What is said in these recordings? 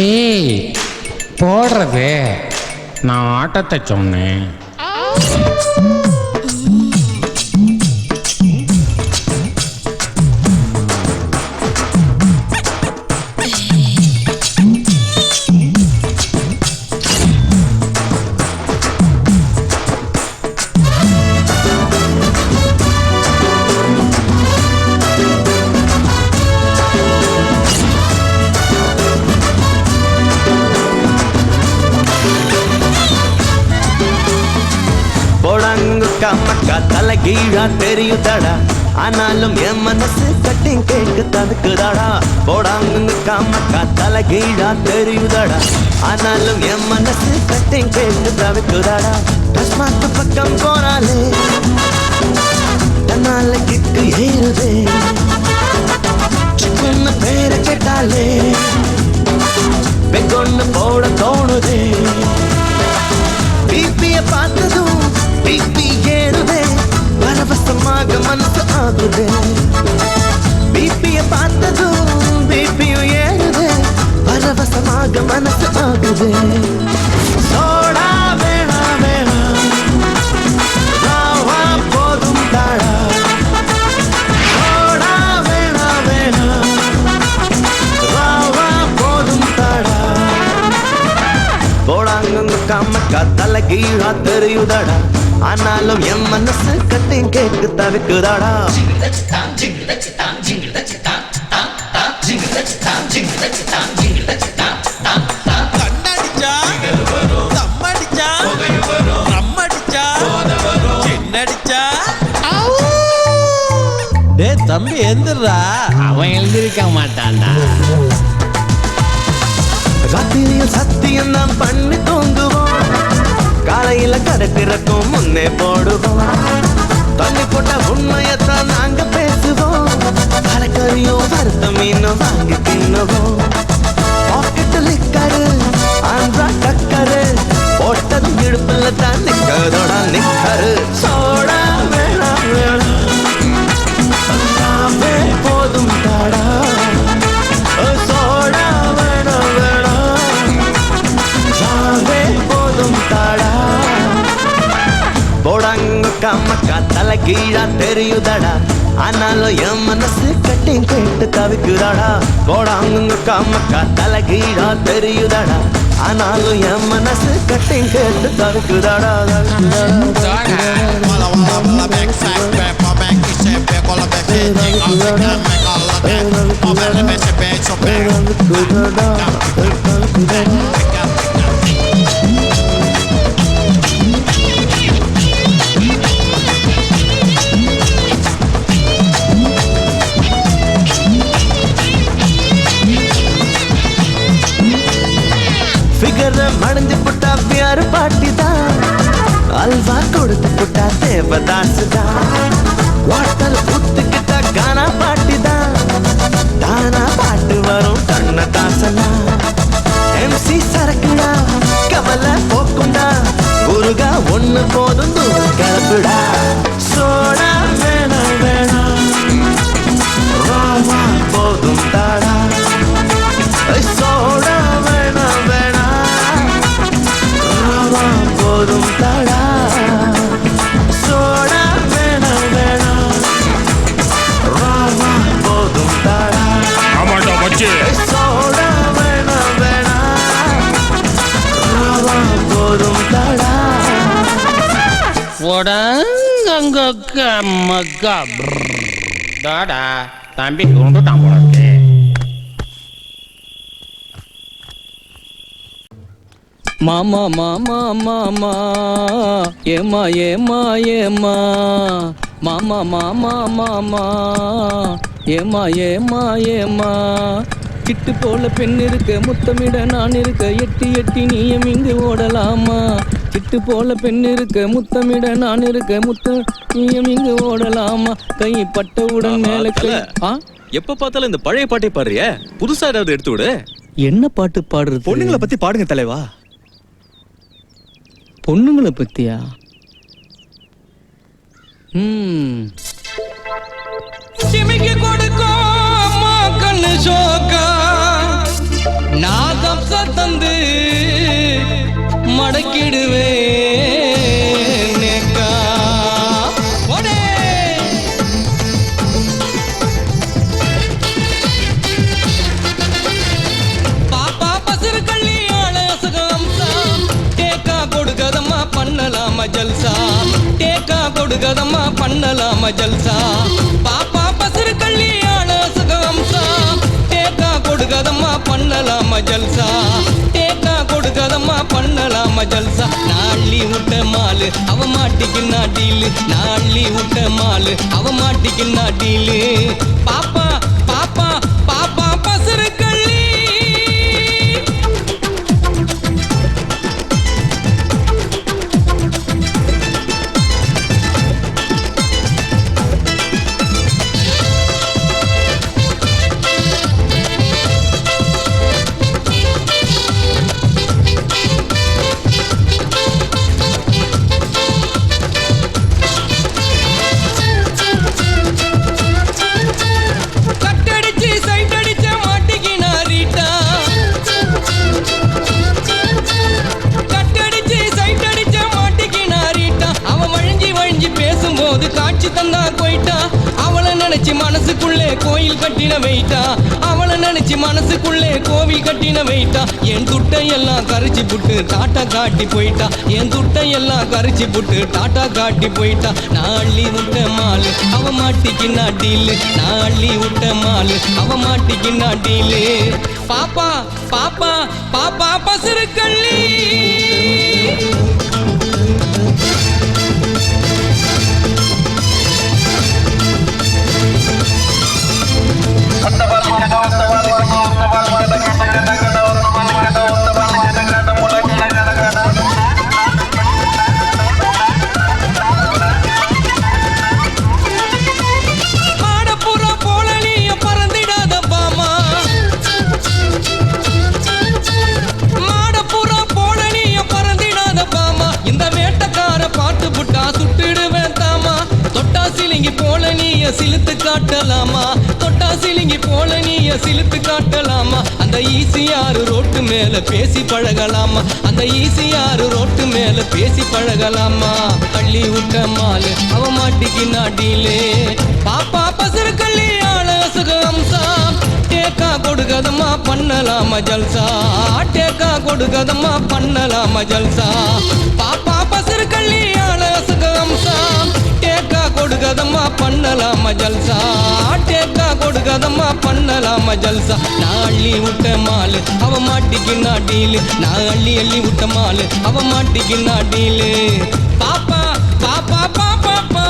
ஏய் போடுறது. நான் ஆட்டத்தை சொன்னேன். கீழா தெரியுதாடா. ஆனாலும் என் மனசு கட்டிங் கேக்கு தடுக்குதாடா போடாங்க மக்கா தலை கீழா தெரியுதாடா. ஆனாலும் என் மனசு கட்டிங் கேக்கு தடுக்குதாடா டஸ்மாத்து பக்கம் போனாலே தன்னால கிக்கு ஏறுதே. சிக்குன்னு பேரை கேட்டாலே பெங்கொன்னு போட தோணுதே. மனசு ஆகுதே சோடா வேணா வேணா. ராவா போதும் தாடா சோடா வேணா வேணா. ராவா போதும் தாடா போடாங்க தான் தலை கீழா தெரியுதாடா. ஆனாலும் என் தான் தம்பி எந்திரா அவன் எழுந்திருக்க மாட்டான்டா. ராத்திரியில் சத்தியம் நாம் பண்ணி தூங்குவோம். காலையில கடற்கிறக்கும் முன்னே போடுவோம். தண்ணி போட்ட உண்மையத்தான் நாங்க பேசுவோம். கலக்கறியோ வறுத்த மீனும் வாங்கி தின்னுவோம். பாக்கெட்டு லிக்கரு ஆந்திரா டக்கரு போட்டதும் இடுப்புல தான் நிக்கதோட நிக்கரு. சோடா தெரியுதாடா. ஆனாலும் என் மனசு கட்டி கேட்டு தவிக்குதாடா. போடாங்க கம்மக்கா தலை தெரியுதாடா. ஆனாலும் என் மனசு கட்டி கேட்டு தவிக்குதாடா. தவிக்குதாடா. உடங்கக்கா மக்கா தாடா தம்பி கொண்டுட்டான் போல. மாமா மாமா மாமா. ஏமா ஏமா ஏமா மாமா மாமா மாமா. ஏமா ஏமா ஏமா கிட்டு போல பெண் இருக்க முத்தமிட நான் இருக்க எட்டி எட்டி நீயும் இங்கு ஓடலாமா? கிட்டு போல பெண் இருக்க முத்தமிட நான் இருக்க முத்த நீயும் இங்கு ஓடலாமா? கை பட்டவுடன் மேல கை. ஆ? எப்ப பார்த்தாலும் இந்த பழைய பாட்டை பாடுறிய? புதுசா ஏதாவது எடுத்து விடு. என்ன பாட்டு பாடுறது? பொண்ணுங்களை பத்தி பாடுங்க தலைவா. பொண்ணுங்களை பத்தியா? ம். சிமிக்கி கொடுக்கும் அம்மா கண்ணு சோக்கா. நான் சுகதம்மா பண்ணலாம ஜல்சா? பாப்பா பசிறு கள்ளி ஆளசகம்சா தேக்கா கொடுக்கதம்மா பண்ணலாம ஜல்சா? தேக்கா கொடுக்கதம்மா பண்ணலாம ஜல்சா? நாள்ளி விட்ட மாலு அவ மாட்டிக்கு நாட்டிலு. நாள்ளி விட்ட மாலு அவ மாட்டிக்கு நாட்டிலு. பாப்பா மனசுக்குள்ளே கட்டின வைட்டா என் துட்டை எல்லாம் கரிச்சு புட்டு டாட்டா காட்டி போயிட்டா. என் துட்டை எல்லாம் கரைச்சி புட்டு டாட்டா காட்டி போயிட்டா. நாளி விட்ட மாலு அவ மாட்டிக்கு நாட்டிலு. நாளி விட்ட மாலு அவ மாட்டிக்கு நாட்டிலு. பாப்பா பாப்பா பாப்பா பசுறு கள்ளி. பேசி பழகலாமா? அள்ளி விட்ட மாலு அவ மாட்டிக்கு நாட்டிலே. பாப்பா பசுறு கள்ளி சுகம்சா டேக்கா கொடுக்கதம்மா பண்ணலாமா ஜல்சா? டேக்கா கொடுக்கதம்மா பண்ணலாமா ஜல்சா? பாப்பா பசுறு கள்ளி சுகம்சா கொடுக்கதம்மா பண்ணலாமா ஜல்சா? டேக்கா கொடுக்கதம்மா பண்ணலாமா ஜல்சா? நான் அள்ளி விட்ட மாலு அவ மாட்டிக்கு நாட்டிலு. நான் அள்ளி அள்ளி விட்ட மாலு அவ மாட்டிக்கு நாட்டிலு. பாப்பா பாப்பா பாப்பா பா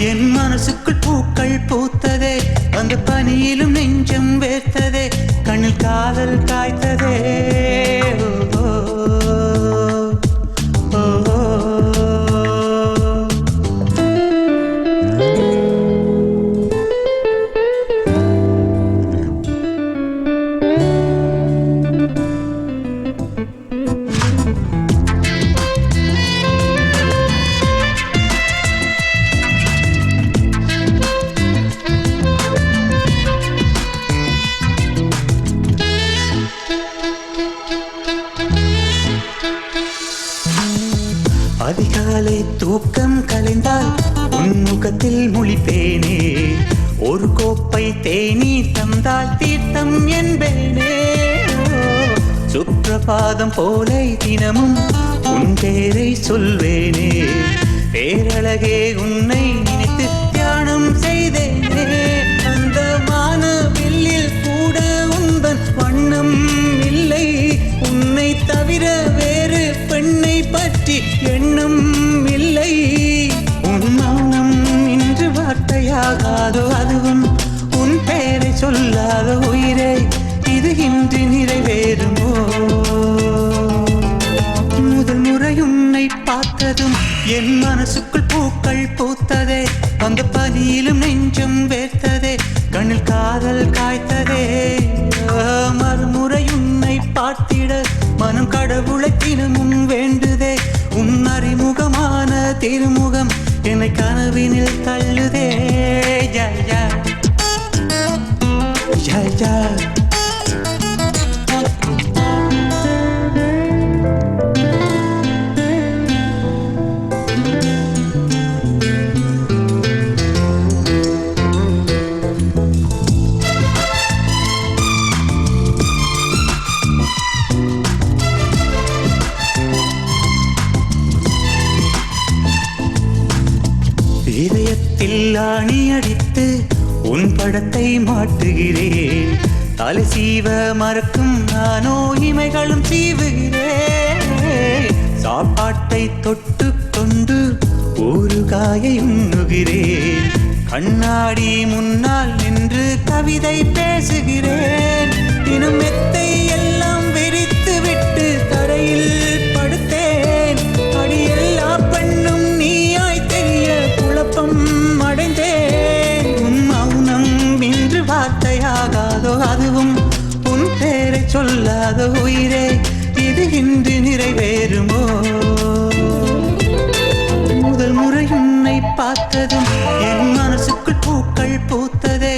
என் மனசுக்குள் சுப்பிரபாதம் போலை தினமும் உன் பேரை சொல்வேனே. பேரழகே உன்னை நினைத்து தியானம் செய்தேனே. அந்த வானவில்லில் கூட உந்தன் வண்ணம் இல்லை. உன்னை தவிர வேறு பெண்ணை பற்றி எண்ணம் இல்லை. உன் மௌனம் இன்று வார்த்தையாகாதோ அதுவும் உன் பெயரை சொல்லாத உயிரை. இது இன்று என் மனசுக்குள் பூக்கள் பூத்ததே அந்த பனியிலும் நெஞ்சும் வேர்த்ததே கண்ணில் காதல் காய்த்ததே. மறுமுறை உன்னை பார்த்திட மனம் கடவுளை தினமும் வேண்டுதே. உன் அறிமுகமான திருமுகம் என்னை கனவினில் தள்ளுதே. ஜய ஜய ஜய ஆணி அடித்து உன் படத்தை மாட்டுகிறேன் தலை சீவ மறக்கும் நானோ இமைகளும் சீவுகிறேன். சாப்பாட்டை தொட்டு கொண்டு ஒரு காயை உண்ணுகிறேன். கண்ணாடி முன்னால் நின்று கவிதை பேசுகிறேன். தினம் மெத்தை சொல்லாத உயிரே இது இன்று நிறைவேறுமோ? முதல் முறை உன்னை பார்த்ததும் என் மனசுக்குள் பூக்கள் பூத்ததே.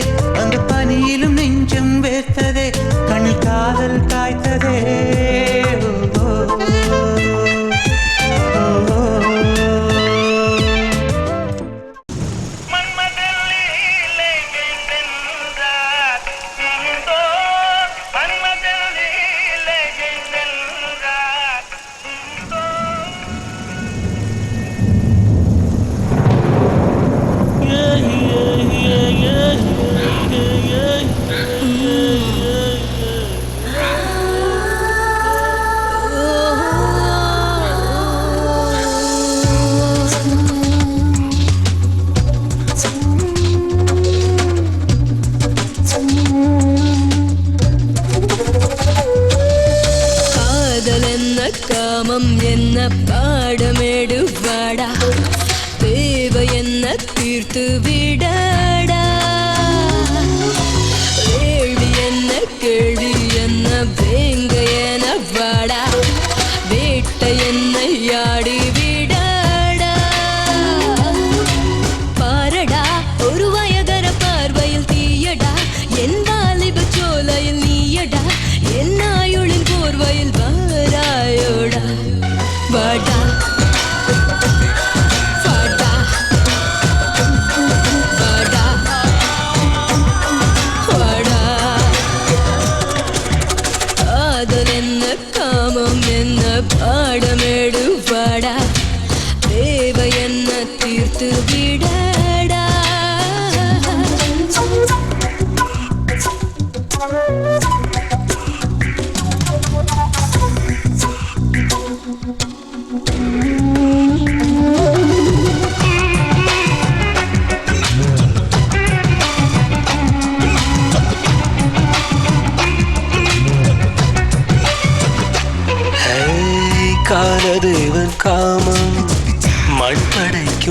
விளையாடி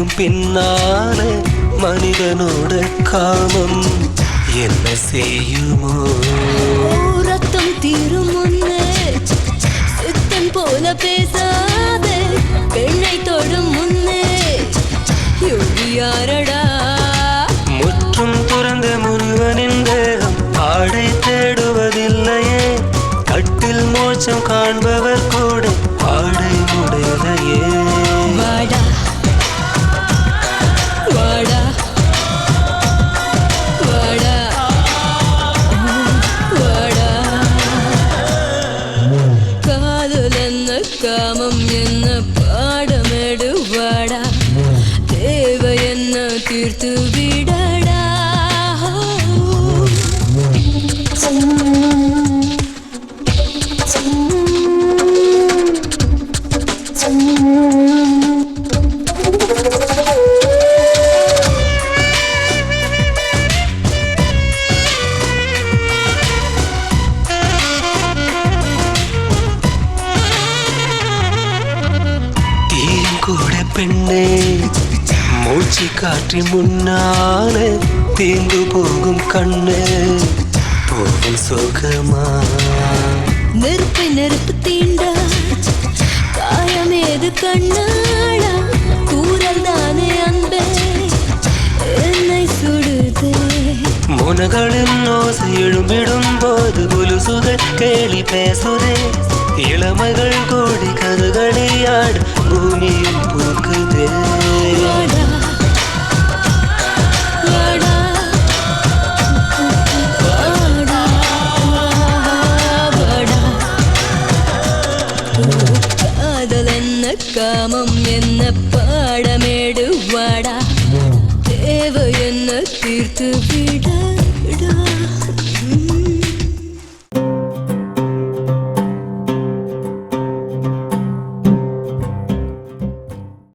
படைக்கும் பின்னால மனிதனோட காமம் என்ன செய்யுமோ? ரத்தம் தீரும் முன்னே சித்தம் போல பேசாத பெண்ணை தொடும் முன்னே. யாரடா மூச்சு காற்றி முன்னால தீந்து போகும் கண்ணு. போகும் சுகமா? நெருப்பை நெருப்பு தீண்டா காயமேது கண்ணாடா கூறல் தானே அன்பே என்னை சுடுதே. முனகளின் ஓசை எழும்பிடும் போது குலுசுகள் கேலி பேசுதே. இளமைகள் கோடி கதுகளியாடு பூமியும் பூக்குதே. பாடமேடு வாடா